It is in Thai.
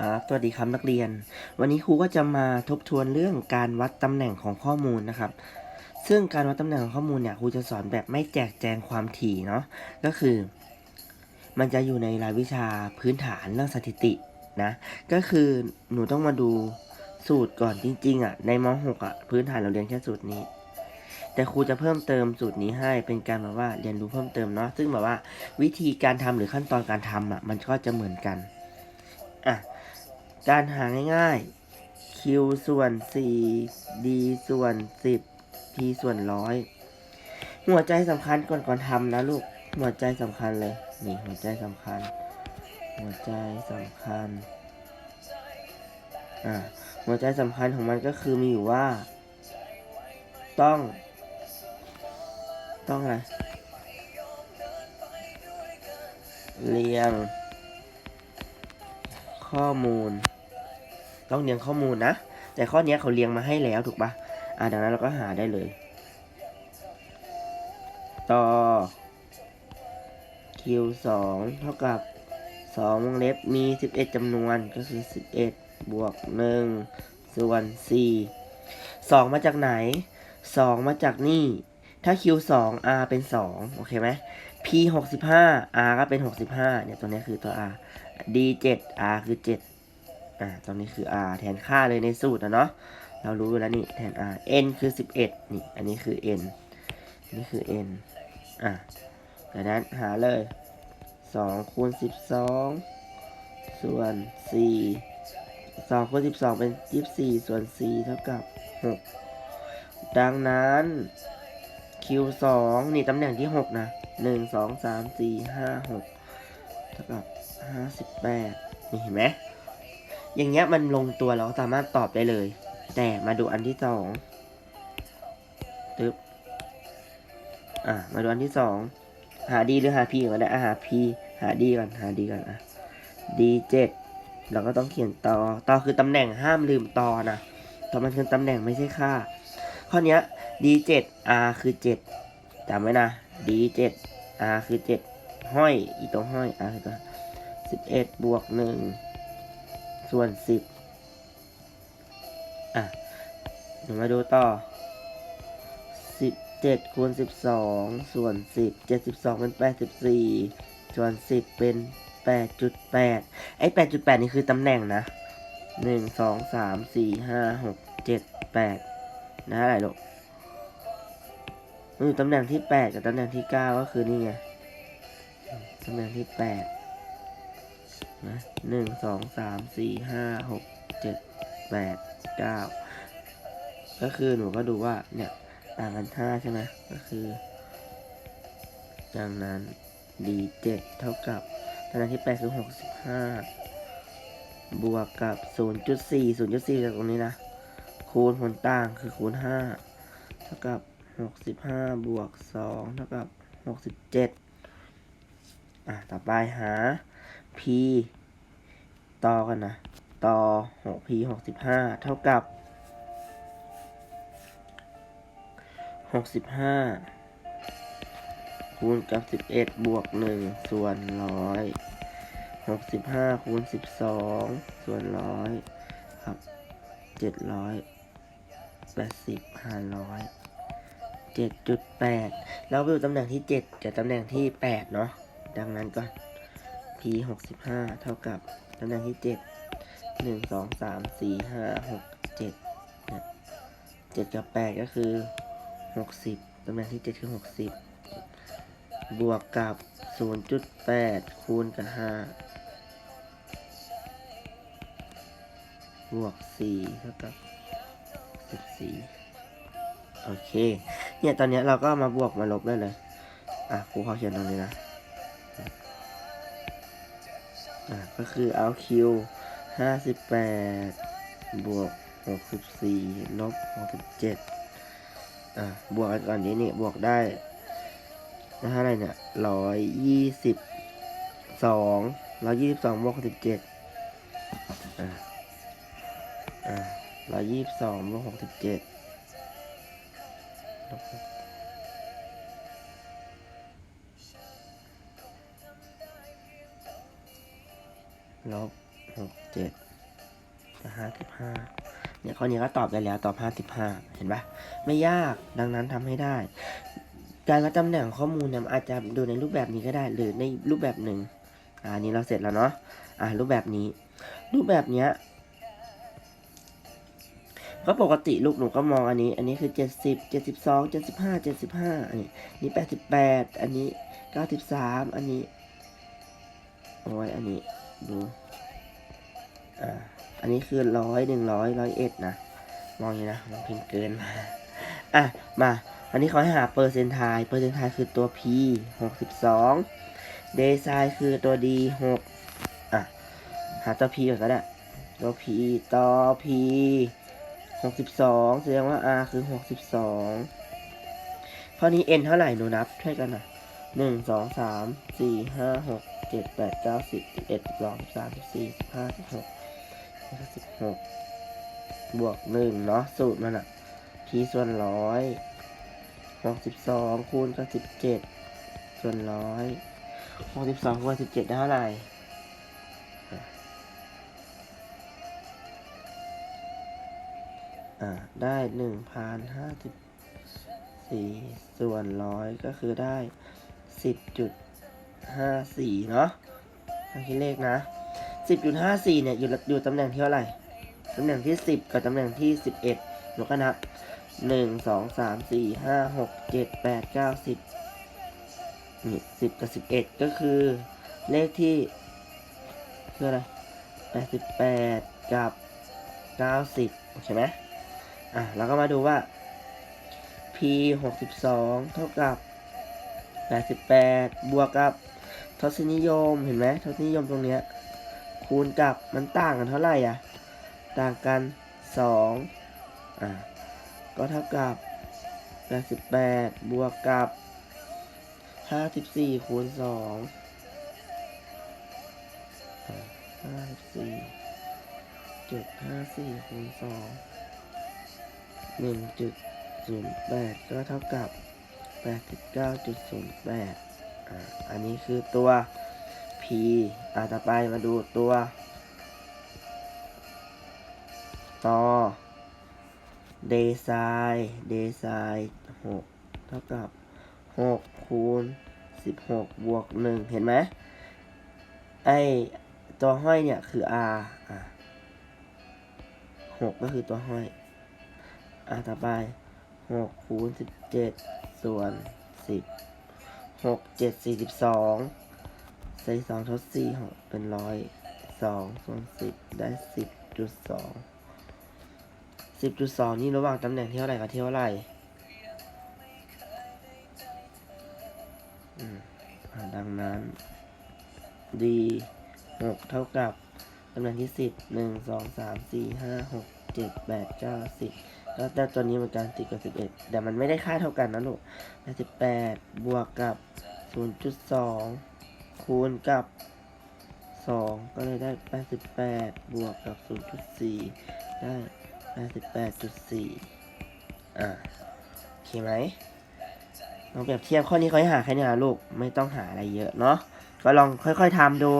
ครับสวัสดีครับนักเรียน วันนี้ครูก็จะมาทบทวนเรื่องการวัดตำแหน่งของข้อมูลนะครับ ซึ่งการวัดตำแหน่งของข้อมูลเนี่ยครูจะสอนแบบไม่แจกแจงความถี่เนาะ ก็คือ มันจะอยู่ในรายวิชาพื้นฐานเรื่องสถิตินะ ก็คือหนูต้องมาดูสูตรก่อนจริงๆอะในม .6 อะพื้นฐานเราเรียนแค่สูตรนี้ แต่ครูจะเพิ่มเติมสูตรนี้ให้เป็นการแบบว่าเรียนรู้เพิ่มเติมเนาะ ซึ่งแบบว่าวิธีการทำหรือขั้นตอนการทำอะมันก็จะเหมือนกัน อะ การหาง่ายๆ q ส่วน 4 d ส่วน 10 t ส่วนร้อยหัวใจสำคัญก่อนก่อนทำนะลูก หัวใจสำคัญเลย นี่หัวใจสำคัญ หัวใจสำคัญ อ่า หัวใจสำคัญของมันก็คือมีอยู่ว่า ต้อง ต้องอะไรเรียง ข้อมูล ต้องเรียงข้อมูลนะ แต่ข้อนี้เขาเรียงมาให้แล้วถูกปะอ่าดังนั้นเราก็หาได้เลย ต่อ q 2 เท่ากับ2วงเล็บมี 11จำนวนก็คือ 11 บวก 1 ส่วน 4 2 มาจากไหน 2 มาจากนี่ ถ้า q 2 r เป็น 2 โอเคไหม p 65 r ก็เป็น 65 เนี่ย ตัวนี้คือตัว r d 7 r คือ 7 อ่า ตรงนี้คือ r แทนค่าเลยในสูตรนะเนาะ เรารู้อยู่แล้วนี่แทน r n คือ 11 นี่ อันนี้คือ n นี่คือ n อะดังนั้นหาเลย 2 คูณ 12 ส่วน 4 2คูณ12 เป็น 24 ส่วน 4 เท่ากับ 6 ดังนั้น q 2 นี่ตำแหน่งที่ 6 นะ 1 2 3 4 5 6 เท่ากับ58นี่เห็นไหมอย่างเงี้ยมันลงตัวเราสามารถตอบได้เลย แต่มาดูอันที่สองตึ๊บอะมาดูอันที่สองหาดีหรือหาพีก่อนได้อะหาพีหาดีก่อนหาดีก่อนอะดีเจ็ดเราก็ต้องเขียนต่อต่อคือตำแหน่งห้ามลืมต่อนะต่อมันคือตำแหน่งไม่ใช่ค่า ข้อนี้ย d7 r คือ7จำไว้นะ d7 r คือ7 ห้อย อีตัวห้อย อะตัวสิบเอ็ดบวกหนึ่งส่วนสิบอะเดี๋ยวมาดูต่อสิบเจ็ดคูณสิบสองส่วนสิบเจ็ดสิบสองเป็นแปดสิบสี่ส่วนสิบเป็นแปดจุดแปดไอ้แปดจุดแปดนี่คือตำแหน่งนะหนึ่งสองสามสี่ห้าหกเจ็ดแปดนะอะไรลูกมันอยู่ตำแหน่งที่แปดกับตำแหน่งที่เก้าก็คือนี่ไง ตำแหน่งที่8นะหนึ่งสองสามสี่ห้าหกเจ็ดแปดเก้าก็คือหนูก็ดูว่าเนี่ยต่างกันห้าใช่ไหมก็คือดังนั้น d เจ็ดเท่ากับตำแหน่งที่แปดคือหกสิบห้าบวกกับศูนย์จุดสี่ศูนย์จุดสี่จากตรงนี้นะ คูณผลต่างคือคูณห้าเท่ากับหกสิบห้าบวกสองเท่ากับหกสิบเจ็ด อะต่อไปหา p ต่อกันนะต่อ 6p 65 เท่ากับ 65 คูณกับ 11 บวก 1 ส่วน100 65 คูณ 12 ส่วน100ครับ780หาร100 7.8แล้วไปดูตำแหน่งที่7กับตำแหน่งที่ 8 เนาะ ดังนั้นก่อน p หกสิบห้าเท่ากับตำแหน่งที่เจ็ดหนึ่งสองสามสี่ห้าหกเจ็ดเจ็ดกับแปดก็คือหกสิบตำแหน่งที่เจ็ดคือหกสิบบวกกับศูนย์จุดแปดคูณกับห้าบวกสี่เท่ากับสิบสี่โอเค เนี่ยตอนนี้เราก็มาบวกมาลบได้เลย อะครูขอเขียนตรงนี้นะ อะก็คือเอาคิวห้าสิบแปดบวกหกสิบสี่ลบหกสิบเจ็ดอะบวกกันก่อนนี้นี่บวกได้ได้เท่าไรเนี่ยร้อยยี่สิบสองร้อยยี่สิบสองบวกหกสิบเจ็ดอะอะร้อยยี่สิบสองบวกหกสิบเจ็ดลบ ลบหกเจ็ดห้าสิบห้าเนี่ยข้อนี้ก็ตอบได้แล้วตอบห้าสิบห้าเห็นปะไม่ยากดังนั้นทำให้ได้ การวัดตำแหน่งข้อมูลเนี่ยมันอาจจะดูในรูปแบบนี้ก็ได้ หรือในรูปแบบหนึ่งอ่าอันนี้เราเสร็จแล้วเนาะอ่ารูปแบบนี้ รูปแบบเนี้ยก็ปกติลูกหนูก็มองอันนี้ อันนี้คือเจ็ดสิบเจ็ดสิบสองเจ็ดสิบห้าเจ็ดสิบห้าอันนี้นี่แปดสิบแปดอันนี้เก้าสิบสามอันนี้ โอ้ย อันนี้ ดูอ่าอันนี้คือร้อยหนึ่งร้อยร้อยเอ็ดนะมองอย่างนี้นะมันพิมพ์เกินมาอะมาอันนี้เขาให้หาเปอร์เซนต์ไทเปอร์เซนต์ไทคือตัว p หกสิบสองเดซายคือตัว d หกอะหาตัว p ก่อนก็ได้ตัว p ต่อ p หกสิบสองแสดงว่า r คือหกสิบสองข้อนี้ n เท่าไหร่หนูนับช่วยกันหน่อย หนึ่งสองสามสี่ห้าหกเจ็ดแปดเก้าสิบสิบเอ็ดสิบสองสิบสามสิบสี่สิบห้าสิบหกสิบหกบวกหนึ่งเนาะสูตรมันอะ p ส่วนร้อยหกสิบสองคูณกับสิบเจ็ดส่วนร้อยหกสิบสองคูณสิบเจ็ดได้เท่าไหร่อ่าได้หนึ่งพันห้าสิบสี่ส่วนร้อยก็คือได้ สิบจุดห้าสี่เนาะทางคิดเลขนะสิบจุดห้าสี่เนี่ยอยู่อยู่ตำแหน่งที่เท่าไหร่ ตำแหน่งที่สิบกับตำแหน่งที่สิบเอ็ดหนูก็นับหนึ่งสองสามสี่ห้าหกเจ็ดแปดเก้าสิบนี่สิบกับสิบเอ็ดก็คือเลขที่คืออะไรแปดสิบแปดกับเก้าสิบใช่ไหมอะเราก็มาดูว่า p หกสิบสองเท่ากับ แปดสิบแปดบวกกับทศนิยมเห็นไหมทศนิยมตรงเนี้ยคูณกับมันต่างกันเท่าไหร่อะ ต่างกันสองอ่าก็เท่ากับแปดสิบแปดบวกกับห้าสิบสี่คูณสองห้าสิบสี่จุดห้าสี่คูณสองหนึ่งจุดศูนย์แปดก็เท่ากับ แปดสิบเก้าจุดศูนย์แปดอ่าอันนี้คือตัว p อ่าต่อไปมาดูตัวต่อเดซายเดซายหกเท่ากับหกคูณสิบหกบวกหนึ่งเห็นไหมไอตัวห้อยเนี่ยคือ r อะหกก็คือตัวห้อย อะต่อไปหกคูณสิบเจ็ด ส่วนสิบหกเจ็ดสี่สิบสองใส่สองทดสี่หกเป็นร้อยสองส่วนสิบได้สิบจุดสองสิบจุดสองนี่ระหว่างตำแหน่งที่เท่าไหร่กับที่เท่าไหร่ดังนั้น d หกเท่ากับตำแหน่งที่สิบหนึ่งสองสามสี่ห้าหกเจ็ดแปดเก้าสิบ แล้วแต่ตัวนี้เหมือนกันสิบกับสิบเอ็ดแต่มันไม่ได้ค่าเท่ากันนะลูกแปดสิบแปดบวกกับศูนย์จุดสองคูณกับสองก็เลยได้แปดสิบแปดบวกกับศูนย์จุดสี่ได้แปดสิบแปดจุดสี่อ่าโอเคไหมลองเปรียบเทียบข้อนี้เขาให้หาแค่นี้นะลูก ไม่ต้องหาอะไรเยอะเนาะ ก็ลองค่อยๆทำดู